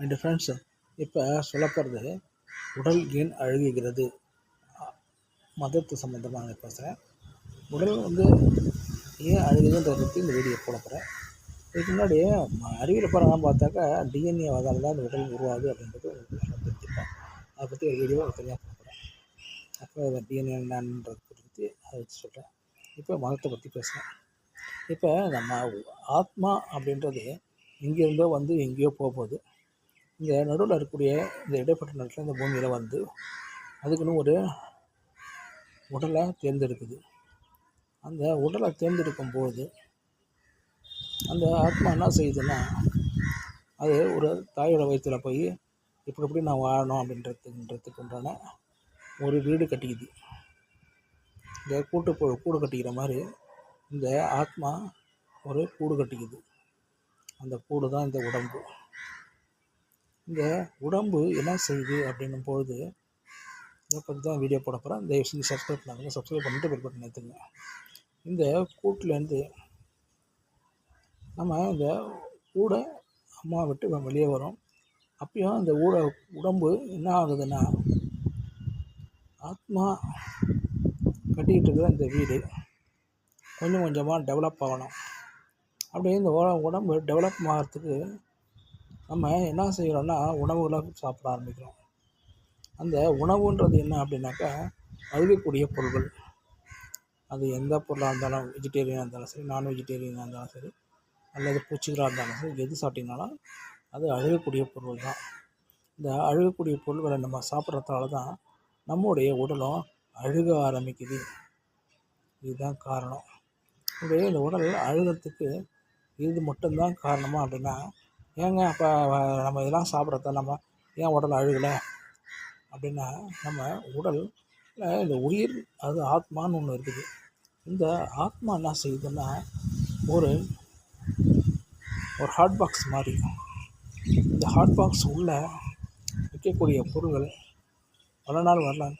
And friends இப்போ சொல்லப்படுறது உடல் ஏன் அழுகுகிறது? மதத்து சம்மந்தமாக பேசுகிறேன் உடல் வந்து ஏன் அழுகுதுன்றதை பற்றி இந்த வீடியோ போட போகிறேன் இதுக்கு முன்னாடி அறிவியல் படம்லாம் பார்த்தாக்கா டிஎன்ஏ வந்தால் தான் இந்த உடல் உருவாகுது அப்படின்றது உங்களுக்கு தெரிஞ்சுப்பேன் அதை பற்றி ஒரு வீடியோ தனியாக பார்க்குறேன் போகிறேன் அப்போ டிஎன்ஏ என்னன்றதை பற்றி அதை வச்சு சொல்கிறேன் இப்போ மதத்தை பற்றி பேசுகிறேன் இப்போ நம்ம ஆத்மா அப்படின்றது எங்கேருந்தோ வந்து எங்கேயோ போக போகுது. இந்த நடுவில் இருக்கக்கூடிய இந்த இடைப்பட்ட நேரத்தில் இந்த பூமியில் வந்து அதுக்குன்னு ஒரு உடலை தேர்ந்தெடுக்குது. அந்த உடலை தேர்ந்தெடுக்கும் போது அந்த ஆத்மா என்ன செய்யுதுன்னா அது ஒரு தாயோட வயிற்றில் போய் இப்படி இப்படி நான் வாழணும் அப்படின்றதுன்றதுக்கு உண்டான ஒரு வீடு கட்டிக்குது. இந்த கூட்டு போ கூடு கட்டிக்கிற மாதிரி இந்த ஆத்மா ஒரு கூடு கட்டிக்குது. அந்த கூடு தான் இந்த உடம்பு. இந்த உடம்பு என்ன செய்யுது அப்படின்னும் பொழுது இதை பற்றி தான் வீடியோ போட போகிறேன் தயவு செஞ்சு சப்ஸ்கிரைப் பண்ணுங்கள் சப்ஸ்கிரைப் பண்ணிட்டு பெல் பட்டன் எடுத்துங்க இந்த கூட்டிலேருந்து நம்ம இந்த கூடை அம்மா விட்டு வெளியே வரோம். அப்பயும் அந்த ஊட உடம்பு என்ன ஆகுதுன்னா ஆத்மா கட்டிக்கிட்டு இருக்கிற இந்த வீடு கொஞ்சம் கொஞ்சமாக டெவலப் ஆகணும். அப்படியே இந்த உடம்பு டெவலப் ஆகிறதுக்கு நம்ம என்ன செய்கிறோன்னா உணவுகளை சாப்பிட ஆரம்பிக்கிறோம். அந்த உணவுன்றது என்ன அப்படின்னாக்கா அழுகக்கூடிய பொருள்கள். அது எந்த பொருளாக இருந்தாலும் வெஜிடேரியனாக இருந்தாலும் சரி நான் வெஜிடேரியனாக இருந்தாலும் சரி அல்லது பூச்சிகளாக இருந்தாலும் சரி எது சாப்பிட்டீங்கனாலும் அது அழுகக்கூடிய பொருள் தான். இந்த அழுகக்கூடிய பொருள்களை நம்ம சாப்பிட்றதால தான் நம்முடைய உடலும் அழுக ஆரம்பிக்குது. இதுதான் காரணம். இப்படியே இந்த உடல் அழுகிறதுக்கு இது மட்டும்தான் காரணமாக அப்படின்னா ஏங்க அப்போ நம்ம இதெல்லாம் சாப்பிட்றத நம்ம ஏன் உடல் அழுகலை? அப்படின்னா நம்ம உடல் இந்த உயிர் அது ஆத்மான்னு ஒன்று இருக்குது. இந்த ஆத்மா என்ன செய்யுதுன்னா ஒரு ஒரு ஹாட் பாக்ஸ் மாதிரி. இந்த ஹாட் பாக்ஸ் உள்ளே வைக்கக்கூடிய பொருள்கள் பல நாள் வரலாம்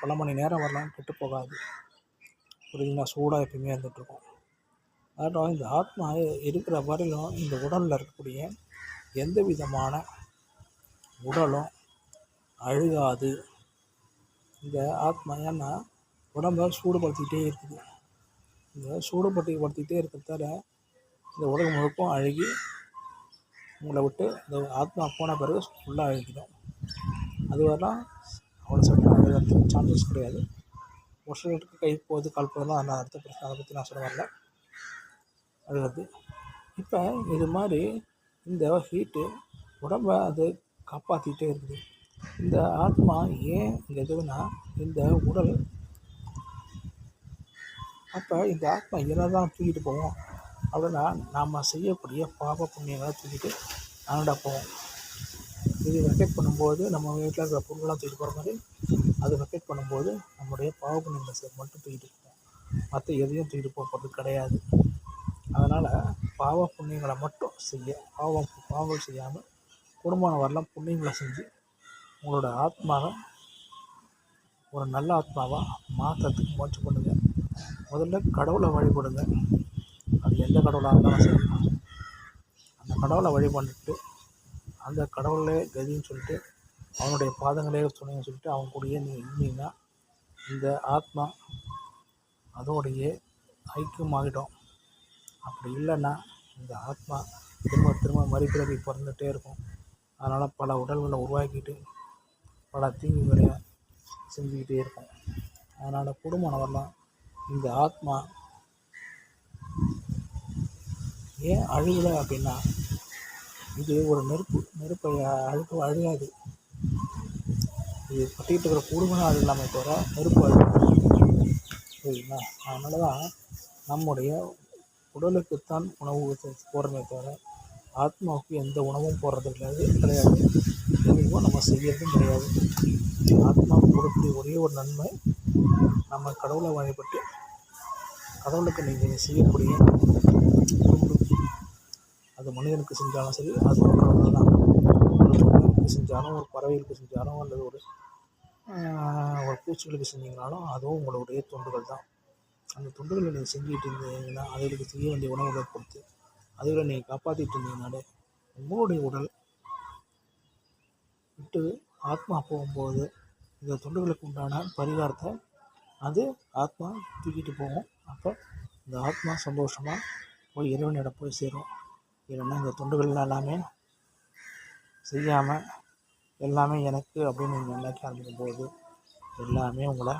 பல மணி நேரம் வரலாம் கெட்டு போகாது. புரியுதுங்களா? சூடாக எப்பயுமே இருந்துகிட்ருக்கும் அதனால் இந்த ஆத்மா இருக்கிற வரையிலும் இந்த உடலில் இருக்கக்கூடிய எந்த விதமான உடலும் அழுகாது. இந்த ஆத்மா ஏன்னா உடம்பை சூடுபடுத்திக்கிட்டே இருக்குது. இந்த சூடுபடுத்தி படுத்திக்கிட்டே இருக்கிறதால இந்த உடல் முழுக்கும் அழுகி உங்களை விட்டு இந்த ஆத்மா போன பிறகு ஃபுல்லாக அழுகிடும். அது வரலாம் அவ்வளோ சட்டம் அழுகிறதுக்கு சான்சஸ் கிடையாது. ஒரு சிலருக்கு கை போகுது கால் போகுதுலாம் நான் அடுத்த பிரச்சனை. அதை பற்றி நான் சொல்ல வரல. அழுகிறது இப்போ இது மாதிரி இந்த ஹீட்டு உடம்பை அது காப்பாற்றிக்கிட்டே இருக்குது. இந்த ஆத்மா ஏன் இங்கே எதுவுன்னா இந்த உடல் அப்போ இந்த ஆத்மா என்ன தான் தூக்கிட்டு போவோம்? அப்படின்னா நாம் செய்யக்கூடிய பாப புண்ணியங்களை தூக்கிட்டு அங்கடா போவோம். இது வெக்கேட் பண்ணும்போது நம்ம வீட்டில் இருக்கிற பொருள்லாம் தூக்கிட்டு போகிற மாதிரி அது வெக்கேட் பண்ணும்போது நம்முடைய பாவ புண்ணியங்களை மட்டும் தூக்கிட்டு போவோம் மற்ற எதையும் தூக்கிட்டு போகிறது கிடையாது. அதனால் பாவ புண்ணியங்களை மட்டும் செய்ய பாவம் பாவம் செய்யாமல் குடும்பம் வரலாம் புண்ணியங்களை செஞ்சு உங்களோட ஆத்மாவை ஒரு நல்ல ஆத்மாவாக மாற்றுறதுக்கு முயற்சி பண்ணுங்கள் முதல்ல கடவுளை வழிபடுங்க. அது எந்த கடவுளாக இருந்தாலும் சரி. அந்த கடவுளை வழிபட்டுட்டு அந்த கடவுளே கதின்னு சொல்லிட்டு அவனுடைய பாதங்களே துணைன்னு சொல்லிட்டு அவங்க கூடயே நீங்கள் இருந்தீங்கன்னா இந்த ஆத்மா அதோடைய ஐக்கியமாகிடும். அப்படி இல்லைன்னா இந்த ஆத்மா திரும்ப திரும்ப மறுபிறவி பிறந்துகிட்டே இருக்கும். அதனால் பல உடல்களை உருவாக்கிட்டு பல தீங்குகளை செஞ்சுக்கிட்டே இருக்கும். அதனால் குடும்பம் வரலாம் இந்த ஆத்மா ஏன் அழுகலை அப்படின்னா இது ஒரு நெருப்பு நெருப்பை அழுக்க அழுகாது இது கட்டிகிட்டு இருக்கிற குடும்பம் இல்லாமல் தவிர நெருப்பு அழுகும் சரிங்களா அதனால தான் நம்முடைய உடலுக்குத்தான் உணவு போடுறமே தவிர ஆத்மாவுக்கு எந்த உணவும் போடுறது கிடையாது கிடையாது. எதுவும் நம்ம செய்யறதும் கிடையாது. ஆத்மா கொடுக்கக்கூடிய ஒரே ஒரு நன்மை நம்ம கடவுளை வழிபட்டு கடவுளுக்கு நீங்கள் செய்யக்கூடிய அது மனிதனுக்கு செஞ்சாலும் சரி அது கடவுள் தான். ஒரு மனிதனுக்கு செஞ்சாலும் ஒரு பறவைகளுக்கு செஞ்சாலும் அல்லது ஒரு ஒரு பூச்சிகளுக்கு செஞ்சீங்கனாலும் அதுவும் உங்களுடைய தொண்டுகள் தான். அந்த தொண்டுகளை நீங்கள் செஞ்சுக்கிட்டு இருந்தீங்கன்னா அதுகளுக்கு செய்ய வேண்டிய உணவுகளை கொடுத்து அதுகளை நீங்கள் காப்பாற்றிட்டு இருந்தீங்கனாலே உங்களுடைய உடல் விட்டு ஆத்மா போகும்போது இந்த தொண்டுகளுக்கு உண்டான பரிகாரத்தை அது ஆத்மா தூக்கிட்டு போகும். அப்போ இந்த ஆத்மா சந்தோஷமாக போய் இறைவனிடம் போய் சேரும். இல்லைன்னா இந்த தொண்டுகள் எல்லாமே செய்யாமல் எல்லாமே எனக்கு அப்படின்னு நீங்கள் நினைக்க ஆரம்பிக்கும் போது எல்லாமே உங்களை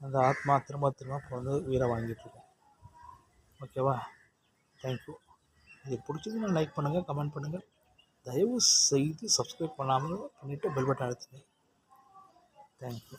அந்த ஆத்மா திரும்ப திரும்ப இப்போ வந்து உயிரை வாங்கிட்டுருக்கோம் ஓகேவா? தேங்க்யூ இது பிடிச்சதுன்னா லைக் பண்ணுங்கள் கமெண்ட் பண்ணுங்கள் தயவு செய்து சப்ஸ்கிரைப் பண்ணாமல் பண்ணிவிட்டு பெல் பட்டன் அழுத்துங்க தேங்க்யூ